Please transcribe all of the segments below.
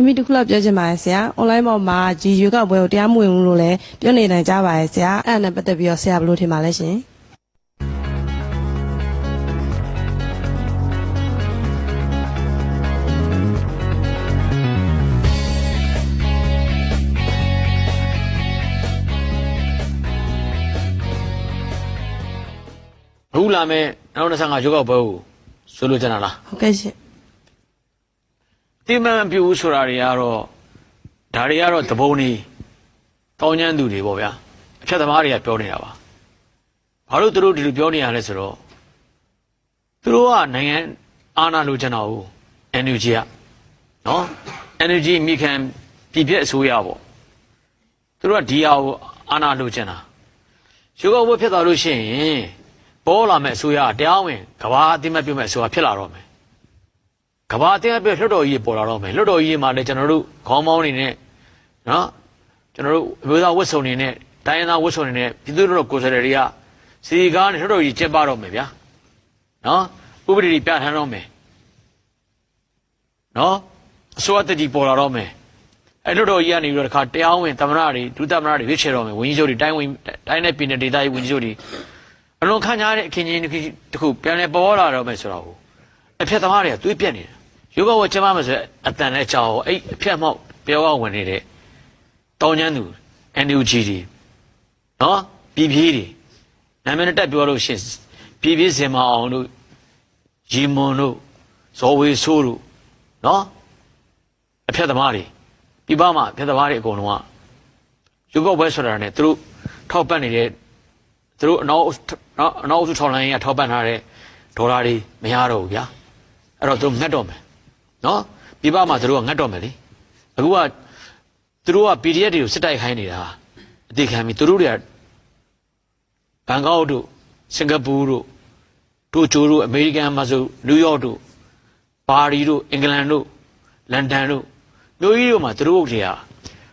အမိတစ်ခုလောက်ပြောချင်ပါတယ်ဆရာ။ online ပေါ်မှာဒီရွေးကောက်ပွဲကိုတရားမဝင်ဘူးလို့လည်းပြောနေနိုင်ကြပါတယ်ဆရာ။အဲ့ဒါနဲ့ပတ်သက်ပြီးတော့ဆရာဘယ်လိုထင်ပါလဲရှင်။အခုလာမဲ့2025ရွေးကောက်ပွဲကိုဆိုလိုချင်တာလားဟုတ်ကဲ့ရှင် တိမှန်ပြူဆိုတာတွေကတော့ဒါတွေကတော့သဘုံနေတောင်းကျမ်းသူတွေပေါ့ဗျာအဖြတ်သမားတွေကပြောနေတာပါဘာလို့သူတို့ဒီလိုပြောနေရလဲဆိုတော့သူတို့ကနိုင်ငံအာဏာလိုချင်တာကို NUG ကနော် NUG မိခံပြည်ပြည့်အစိုးရပေါ့သူတို့ကဒီဟာကိုအာဏာလိုချင်တာရွေးကောက်ပွဲဖြစ်သွားလို့ရှိရင်ပေါ်လာမဲ့အစိုးရကတရားဝင်ကဘာအသိမှတ်ပြုမဲ့အစိုးရဖြစ်လာတော့မယ် ကဘာအတင်းအပြည့်လွှတ်တော်ကြီးပေါ်လာတော့မယ်လွှတ်တော်ကြီးမှာလည်းကျွန်တော်တို့ခေါင်းမောင်းနေနဲ့နော်ကျွန်တော်တို့အမျိုးသားဝတ်စုံနေနဲ့တိုင်းရင်းသားဝတ်စုံနေနဲ့ပြည်သူ့တို့ကိုယ်စားလှယ်တွေကစီကားနဲ့လွှတ်တော်ကြီးကျင်းပတော့မယ်ဗျာနော်ဥပဒေတွေပြဋ္ဌာန်းတော့မယ်နော်အစိုးရတကြီးပေါ်လာတော့မယ်အဲ့လွှတ်တော်ကြီးကနေပြီးတော့တခါတရားဝင်သမ္မတတွေဒုသမ္မတတွေရွေးချယ်တော့မယ်ဝန်ကြီးချုပ်တွေတိုင်းဝင်တိုင်းနဲ့ပြည်နယ်ဒေသကြီးဝန်ကြီးချုပ်တွေအလွန်ခံကြတဲ့အခင်းချင်းတစ်ခုပြန်လဲပေါ်လာတော့မယ်ဆိုတော့အဖြတ်သမားတွေကသွေးပြက်နေတယ် ရုပ်ကဝကျမမဆိုအတန်နဲ့ကြောက်အဲ့အဖြတ်မောက်ပြောကဝင်နေတဲ့တောင်းကျမ်းသူ NUG တွေနော်ပြည်ပြေးတွေနာမည်နဲ့တက်ပြောလို့ရှရင်ပြည်ပြေးစင်မအောင်တို့ရီမွန်တို့ဇော်ဝေဆိုးတို့နော်အဖြတ်သမားတွေပြပမှာအဖြတ်သမားတွေအကုန်လုံးကရုပ်ကဝဲဆိုတာနဲ့သူတို့ထောက်ပံ့နေတဲ့သူတို့အနောက်နော်အနောက်အုပ်စုထောက်လိုင်းကထောက်ပံ့ထားတဲ့ဒေါ်လာတွေမရတော့ဘူးဗျာအဲ့တော့သူတို့ငတ်တော့မယ် နော်ပြပမှာသူတို့ကငတ်တော့မယ်လေအခုကသူတို့က PDF တွေကိုစစ်တိုက်ခိုင်းနေတာအသေးခံပြီသူတို့တွေကဘန်ကောက်တို့စင်ကာပူတို့တိုကျိုတို့အမေရိကန်မှာဆိုနယူးယောက်တို့ပါရီတို့အင်္ဂလန်တို့လန်ဒန်တို့မြို့ကြီးတို့မှာသူတို့တွေက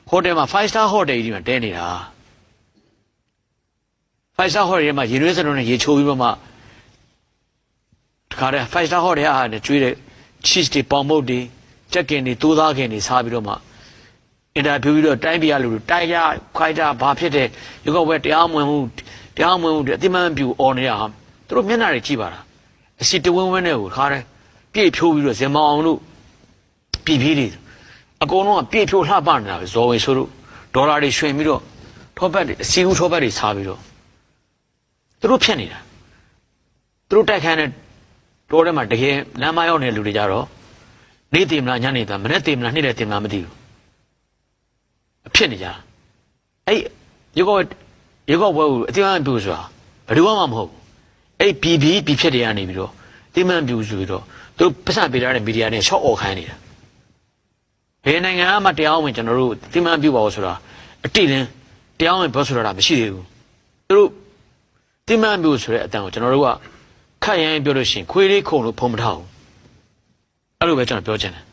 ဟိုတယ်မှာ5 star hotel ကြီးမှာတဲနေတာ5 star hotel မှာရေနွေးစလုံးနဲ့ရေချိုးပြီးတော့မှတခါတည်း five star hotel အားနဲ့ကျွေးတဲ့ cheese တွေပေါင်မုတ်တွေချက်ကင်တွေတိုးသားခင်တွေစားပြီးတော့မှအင်တာဗျူးပြီးတော့တိုင်းပြည်ကလူတွေတိုက်ကြခွိုက်ကြဘာဖြစ်တဲ့ရုပ်ကဝဲတရားမဝင်မှုတရားမဝင်မှုတွေအတိမန်ပြူအော်နေတာဟာသူတို့မျက်နှာတွေကြည့်ပါလားအစီတဝင်းဝင်းနဲ့ကိုတခါတည်းပြည့်ဖြိုးပြီးတော့ဇင်မောင်အောင်တို့ပြည်ပြည်တွေအကုန်လုံးကပြည့်ဖြိုးလှပနေတာပဲဇော်ဝင်ဆိုတို့ဒေါ်လာတွေရွှင်ပြီးတော့ထောပတ်တွေအစီဦးထောပတ်တွေစားပြီးတော့သူတို့ဖြစ်နေတာသူတို့တိုက်ခိုင်းတဲ့ တိုးထဲမှာတကယ်လမ်းမရောက်နေတဲ့လူတွေကြတော့နေ့တည်မလားညနေသားမနေ့တည်မလားနေ့လည်းတည်မလားမသိဘူးအဖြစ်နေကြတာအဲ့ရုပ်ကရုပ်ကဘွဲကိုအတိအမှန်ပြူဆိုတာဘယ်သူမှမဟုတ်ဘူးအဲ့ပြည်ပြည်ပြည်ဖြစ်တွေကနေပြီးတော့အတိအမှန်ပြူဆိုပြီးတော့သူတို့ပတ်စံပေးထားတဲ့မီဒီယာတွေရှော့អော်ခိုင်းနေတာဘယ်နိုင်ငံမှတရားဝင်ကျွန်တော်တို့အတိအမှန်ပြူပါလို့ဆိုတာအတိလင်းတရားဝင်ပြောဆိုတာမရှိသေးဘူးသူတို့အတိအမှန်ပြူဆိုတဲ့အတန်ကိုကျွန်တော်တို့က ခတ်ရိုင်းပြောလို့ရှိရင်ခွေးလေးခုံလို့ဖုံမထောက်ဘူးအဲ့လိုပဲကျွန်တော်ပြောချင်တယ်